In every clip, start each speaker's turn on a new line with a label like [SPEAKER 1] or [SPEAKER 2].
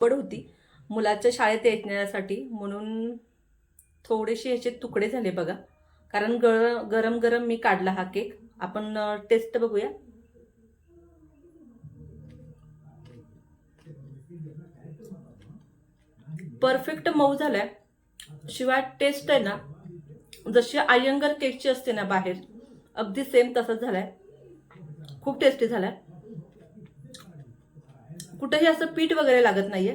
[SPEAKER 1] पड होती. मुलाच्या शाळेत येण्यासाठी म्हणून थोडेसे ह्याचे तुकडे झाले बघा. कारण गर गरम गरम मी काढला हा केक. आपण टेस्ट बघूया. परफेक्ट मऊ झालाय. शिवाय टेस्ट आहे ना जशी आयंगर केकची असते ना बाहेर अगदी सेम तसंच झालाय. खूप टेस्टी झालाय. कुठेही असं पीठ वगैरे लागत नाहीये.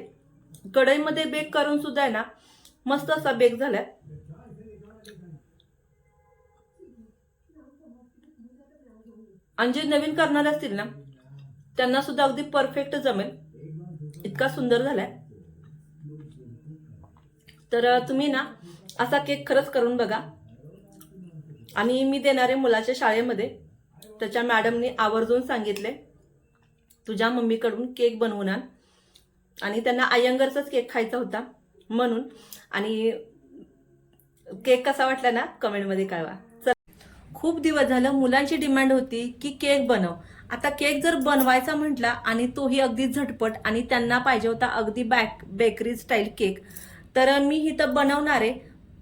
[SPEAKER 1] कढईमध्ये बेक करून सुद्धा आहे ना मस्त असा बेक झालाय. आणि जे नवीन करणारे असतील ना त्यांना सुद्धा अगदी परफेक्ट जमेल. इतका सुंदर झालाय. तर तुम्ही ना असा केक खरंच करून बघा. आणि मी देणारे मुलाच्या शाळेमध्ये त्याच्या मॅडमनी आवर्जून सांगितले. तुझ्या मम्मीकडून केक बनवून आण आणि त्यांना अयंगरचाच केक खायचा होता म्हणून. आणि केक कसा वाटला ना? कमेंटमध्ये कळवा. चल. खूप दिवस झालं मुलांची डिमांड होती की केक बनव. आता केक जर बनवायचा म्हटला आणि तोही अगदी झटपट आणि त्यांना पाहिजे होता अगदी बॅक बेकरी स्टाईल केक तर मी इथं बनवणारे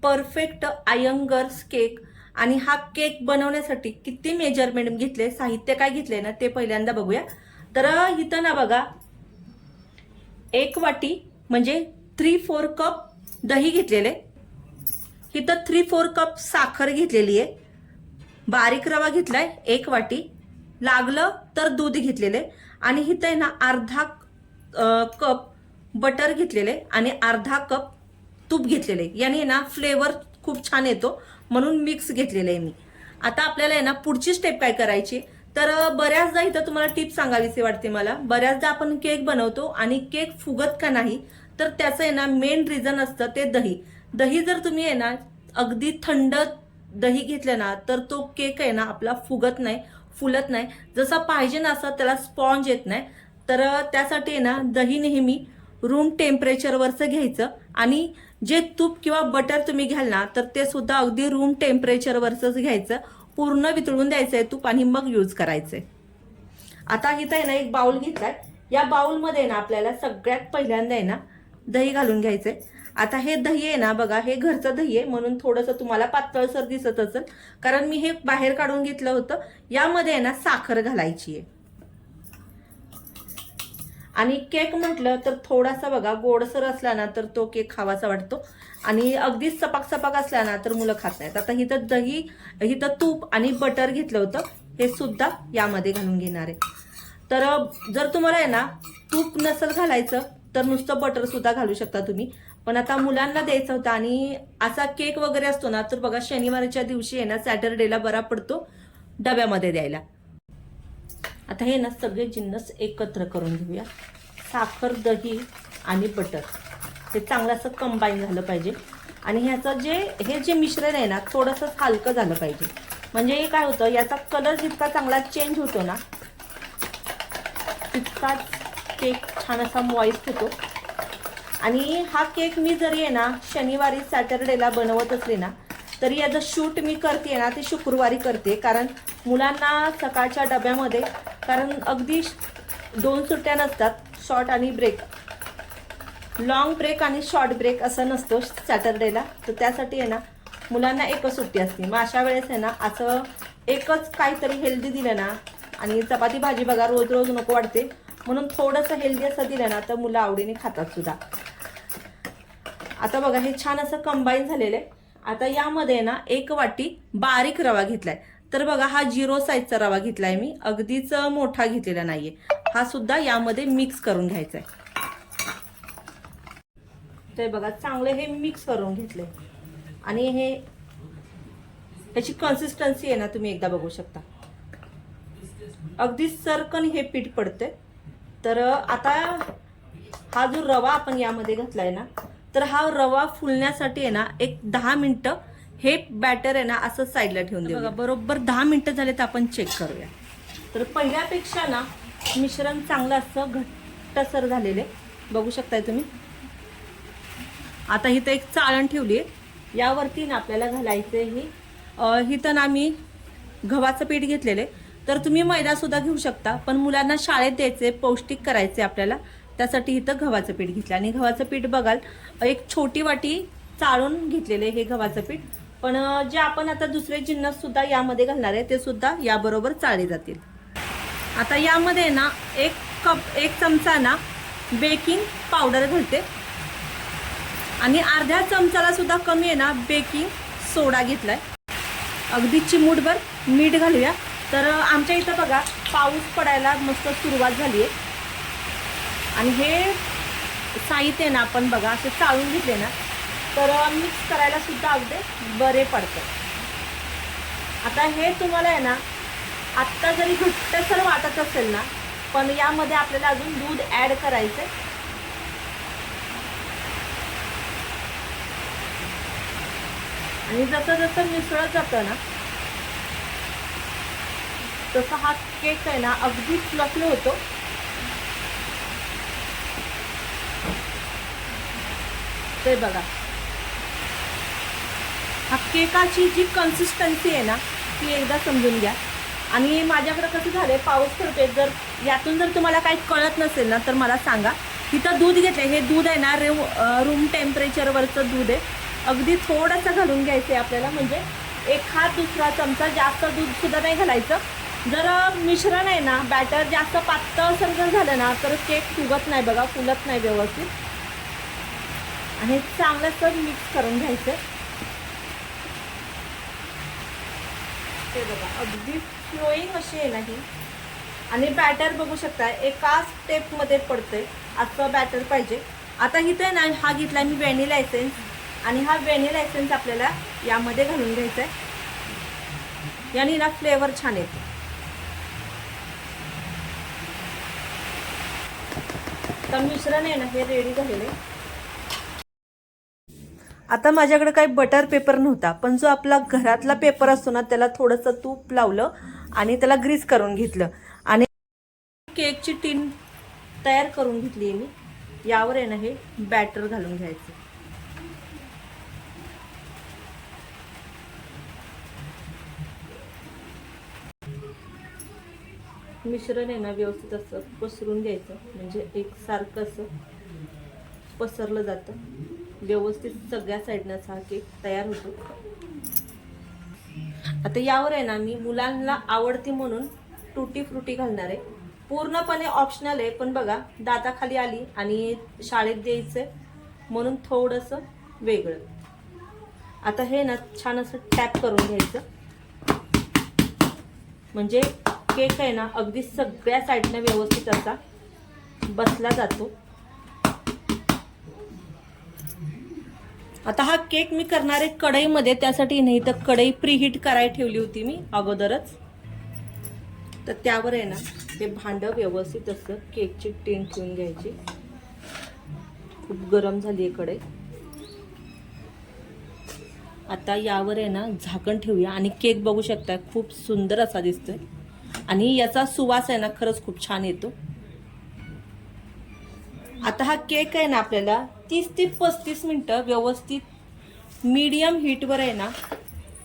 [SPEAKER 1] परफेक्ट आयंगर्स केक. आणि हा केक बनवण्यासाठी किती मेजरमेंट घेतले साहित्य काय घेतले ना ते पहिल्यांदा बघूया. तर इथं ना बघा एक वाटी म्हणजे थ्री फोर कप दही घेतलेले. इथं थ्री फोर कप साखर घेतलेली आहे. बारीक रवा घेतलाय एक वाटी. लागलं तर दूध घेतलेले. आणि इथं आहे ना अर्धा कप बटर घेतलेले आणि अर्धा कप तूप घेतलेले. याने ना फ्लेवर खूप छान येतो. म्हणून मिक्स घेतलेलं आहे मी. आता आपल्याला आहे ना पुढची स्टेप काय करायची? तर बऱ्याचदा इथं तुम्हाला टिप सांगावीशी वाटते मला. बऱ्याचदा आपण केक बनवतो आणि केक फुगत का नाही तर त्याचं आहे ना मेन रिझन असतं ते दही. दही जर तुम्ही आहे ना अगदी थंड दही घेतलं ना तर तो केक आहे ना आपला फुगत नाही फुलत नाही. जसा पाहिजे ना असं त्याला स्पॉन्ज येत नाही. तर त्यासाठी आहे ना दही नेहमी रूम टेम्परेचरवरचं घ्यायचं आणि जे तूप किंवा बटर तुम्ही घ्याल ना तर ते सुद्धा अगदी रूम टेम्परेचरवरचंच घ्यायचं. पूर्ण वितळून द्यायचंय तूप आणि मग यूज करायचंय. आता इथं आहे ना एक बाउल घेतलाय. या बाउलमध्ये ना आपल्याला सगळ्यात पहिल्यांदा आहे ना दही घालून घ्यायचंय. आता हे दही आहे ना बघा हे घरचं दही आहे म्हणून थोडंसं तुम्हाला पातळसर दिसत असेल. कारण मी हे बाहेर काढून घेतलं होतं. यामध्ये आहे ना साखर घालायची आहे. आणि केक म्हटलं तर थोडासा बघा गोडसर असला ना तर तो केक खावासा वाटतो. आणि अगदीच सपाक सपाक असला ना तर मुलं खात नाहीत. आता हिथं दही हिथं तूप आणि बटर घेतलं होतं हे सुद्धा यामध्ये घालून घेणार आहे. तर जर तुम्हाला आहे ना तूप नसेल घालायचं तर नुसतं बटर सुद्धा घालू शकता तुम्ही. पण आता मुलांना द्यायचं होतं आणि असा केक वगैरे असतो ना तर बघा शनिवारच्या दिवशी आहे ना सॅटरडेला बरा पडतो डब्यामध्ये द्यायला. आता हे ना सगळे जिन्नस एकत्र करून घेऊया. साखर दही आणि बटर. हे चांगलं असं कंबाईन झालं पाहिजे. आणि ह्याचं जे हे जे मिश्रण आहे ना थोडंसं हलकं झालं पाहिजे. म्हणजे काय होतं याचा कलर जितका चांगला चेंज होतो ना तितकाच केक छान असा मॉइस्ट होतो. आणि हा केक मी जरी आहे ना शनिवारी सॅटरडेला बनवत असले ना तरी याचं शूट मी करते ना ते शुक्रवारी करते कारण मुलांना सकाळच्या डब्यामध्ये कारण अगदी दोन सुट्ट्या नसतात शॉर्ट आणि ब्रेक लॉंग ब्रेक आणि शॉर्ट ब्रेक असं नसतो सॅटरडेला तर त्यासाठी आहे ना मुलांना एकच सुट्टी असते. मग अशा वेळेस आहे ना असं एकच काहीतरी हेल्दी दिलं ना आणि चपाती भाजी बघा रोज रोज नको वाटते. म्हणून थोडंसं हेल्दी असं दिलं ना तर मुलं आवडीने खातात सुद्धा. आता बघा हे छान असं कंबाईन झालेलं आहे. आता यामध्ये ना एक वाटी बारीक रवा घेतलाय. तर बघा हा झिरो साईजचा रवा घेतलाय मी. अगदीच मोठा घेतलेला नाहीये. हा सुद्धा यामध्ये मिक्स करून घ्यायचा आहे ते बघा चांगले हे मिक्स करून घेतले आणि हे ह्याची कन्सिस्टन्सी आहे ना तुम्ही एकदा बघू शकता. अगदी सरकन हे पीठ पडते तर आता हा जो रवा आपण यामध्ये घातलाय ना तर हा रवा फुलण्यासाठी आहे ना एक दहा मिनिटं हे बॅटर आहे ना असं साईडला ठेवून देऊ बरोबर दहा मिनिटं झाले तर आपण चेक करूया. तर पहिल्यापेक्षा ना मिश्रण चांगलं असं घट्टसर झालेले बघू शकताय तुम्ही? आता इथं एक चाळण ठेवली आहे यावरती ना आपल्याला घालायचं ही. हिथं इथं ना मी गव्हाचं पीठ घेतलेले तर तुम्ही मैदासुद्धा घेऊ शकता पण मुलांना शाळेत द्यायचे पौष्टिक करायचे आपल्याला. त्यासाठी इथं गव्हाचं पीठ घेतलं आणि गव्हाचं पीठ बघाल एक छोटी वाटी चाळून घेतलेले हे गव्हाचं पीठ. पण जे आपण आता दुसरे जिन्नससुद्धा यामध्ये घालणार आहे ते सुद्धा याबरोबर चाळले जातील. आता यामध्ये ना एक कप एक चमचा ना बेकिंग पावडर घालते. आणि अर्ध्या चमचाला सुद्धा कमी आहे ना बेकिंग सोडा घेतलाय. अगदी चिमूटभर मीठ घालूया. तर आमच्या इथं बघा पाऊस पडायला मस्त सुरुवात झाली आहे. आणि हे साहित्य आहे ना आपण बघा असे चाळून घेतले ना तर मिक्स करायला सुद्धा अगदी बरे पडतं. आता हे तुम्हाला आहे ना आत्ता जरी घट्टसर वाटत असेल ना पण यामध्ये आपल्याला अजून दूध ॲड करायचं आणि जसं जसं मिसळत जातं ना तसा हा केक आहे ना अगदी फ्लफी होतो. ते बघा. हा केकाची जी कन्सिस्टन्सी आहे ना ती एकदा समजून घ्या. आणि माझ्याकडे कसं झालंय पाऊस पडतोय जर यातून जर तुम्हाला काही कळत नसेल ना तर मला सांगा. तिथं दूध घेतलं हे दूध आहे ना रेव रूम टेम्परेचरवरचं दूध आहे. अगदी थोडंसं घालून घ्यायचं आहे आपल्याला म्हणजे एखाद दुसरा चमचा जास्त दूधसुद्धा नाही घालायचं. जर मिश्रण आहे ना बॅटर जास्त पातळ जर झालं ना तर केक फुगत नाही बघा फुलत नाही व्यवस्थित. आणि चांगलंसं मिक्स करून घ्यायचं ते बघा अगदी फ्लोईंग अशी आहे ना ही. आणि बॅटर बघू शकता एकाच स्टेपमध्ये पडतंय. असं बॅटर पाहिजे. आता इथे ना हा घेतला मी व्हॅनिला एसेन्स आणि हा व्हॅनिला एसेन्स आपल्याला यामध्ये घालून घ्यायचा आहे याने ना फ्लेवर छान येतो. तर मिश्रण आहे ना हे रेडी झालेलं. आहे आता माझ्याकडे काही बटर पेपर नव्हता पण जो आपला घरातला पेपर असतो ना त्याला थोडंसं तूप लावलं आणि त्याला ग्रीस करून घेतलं. आणि केकची टीन तयार करून घेतली आहे मी. यावर आहे ना हे बॅटर घालून घ्यायचं. मिश्रण आहे ना व्यवस्थित असं पसरून घ्यायचं. म्हणजे एक सारखं असं पसरलं जातं. व्यवस्थित सगळ्या साईडनं हा केक तयार होतो. आता यावर आहे ना मी मुलांना आवडती म्हणून टुटी फ्रुटी घालणार आहे. पूर्णपणे ऑप्शनल आहे पण बघा दाताखाली आली आणि शाळेत द्यायचं म्हणून थोडंसं वेगळं. आता हे ना छान असं टॅप करून घ्यायचं. म्हणजे केक आहे ना अगदी सगळ्या साईडनं व्यवस्थित असा बसला जातो. आता हा केक मी करणार आहे कढईमध्ये त्यासाठी नाही तर कढई प्रीहीट करायला ठेवली होती मी अगोदरच. तर त्यावर आहे ना हे भांडं व्यवस्थित असं केकची टीन ठेवून घ्यायची. खूप गरम झाली आहे कढई. आता यावर आहे ना झाकण ठेवूया. आणि केक बघू शकता खूप सुंदर असा दिसतोय. आणि याचा सुवास आहे ना खरंच खूप छान येतो. आता हा केक आहे ना आपल्याला तीस ते पस्तीस मिनटं व्यवस्थित मीडियम हीटवर आहे ना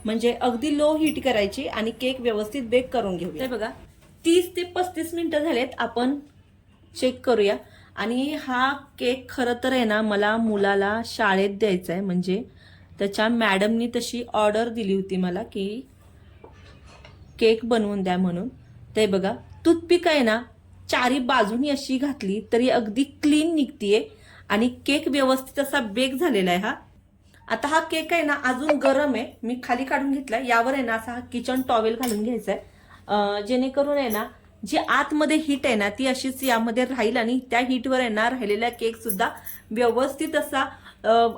[SPEAKER 1] म्हणजे अगदी लो हीट करायची आणि केक व्यवस्थित बेक करून घेऊया. बघा तीस ते पस्तीस मिनटं झालेत आपण चेक करूया. आणि हा केक खरं तर आहे ना मला मुलाला शाळेत द्यायचा आहे म्हणजे त्याच्या मॅडमनी तशी ऑर्डर दिली होती मला की केक बनवून द्या म्हणून. ते बघा टूथपिक आहे ना चारी बाजूनी अशी घातली तरी अगदी क्लीन निघतीये आणि केक व्यवस्थित असा बेक झालेला आहे हा. आता हा केक आहे ना अजून गरम आहे. मी खाली काढून घेतला यावर आहे ना असा हा किचन टॉवेल घालून घ्यायचा आहे जेणेकरून आहे ना जी आतमध्ये हीट आहे ना ती अशीच यामध्ये राहील आणि त्या हीटवर आहे ना राहिलेला केक सुद्धा व्यवस्थित असा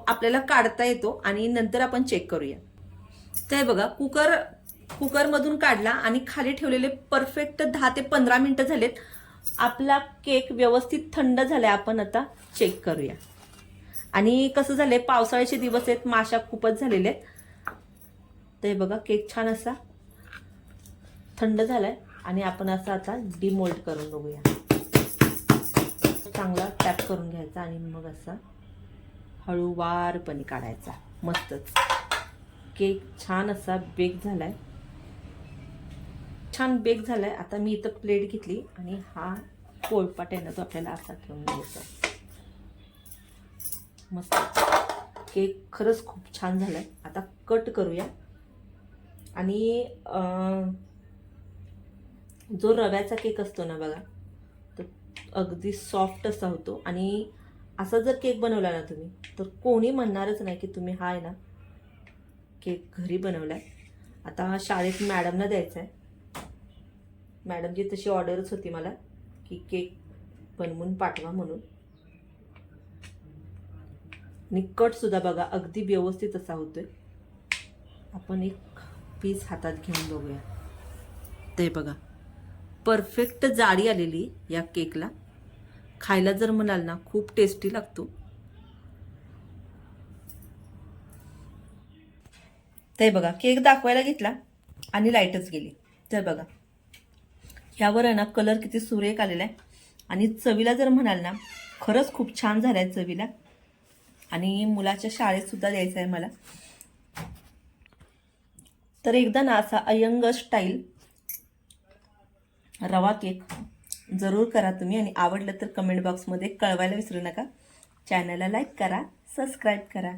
[SPEAKER 1] आपल्याला काढता येतो आणि नंतर आपण चेक करूया. तर बघा कुकर कुकरमधून काढला आणि खाली ठेवलेले परफेक्ट दहा ते पंधरा मिनटं झालेत. आपला केक व्यवस्थित थंड झालाय आपण आता चेक करूया. आणि कसं झालंय पावसाळ्याचे दिवस आहेत माशा खूपच झालेले आहेत. ते बघा केक छान असा थंड झालाय आणि आपण असं आता डिमोल्ड करून बघूया. चांगला टॅप करून घ्यायचा आणि मग असा हळूवारपणे काढायचा. मस्तच. केक छान असा बेक झालाय. छान बेक झालाय. आता मी इथं प्लेट घेतली आणि हा पोळपाट आहे ना तो आपल्याला असा ठेवून घ्यायचा मस्त. केक खरंच खूप छान झालाय. आता कट करूया. आणि जो रव्याचा केक असतो ना बघा तो अगदी सॉफ्ट असा होतो. आणि असा जर केक बनवला ना तुम्ही तर कोणी म्हणणारच नाही की तुम्ही हा आहे ना केक घरी बनवला आहे आता शाळेत मॅडमना द्यायचा आहे मॅडमची तशी ऑर्डरच होती मला की केक बनवून पाठवा म्हणून. निकटसुद्धा सुद्धा बघा अगदी व्यवस्थित असा होतोय. आपण एक पीस हातात घेऊन बघूया. ते बघा. परफेक्ट जाडी आलेली या केकला. खायला जर म्हणाल ना खूप टेस्टी लागतो. ते बघा केक दाखवायला घेतला आणि लाईटच गेली. तर बघा. ह्यावर आहे ना कलर किती सुरेख आलेला आहे. आणि चवीला जर म्हणाल ना खरंच खूप छान झालं आहे चवीला. आणि मुलाच्या शाळेतसुद्धा द्यायचं आहे मला. तर एकदा ना असा अयंग स्टाईल रवा केक जरूर करा तुम्ही. आणि आवडलं तर कमेंट बॉक्समध्ये कळवायला विसरू नका. चॅनलला लाईक करा सबस्क्राईब करा.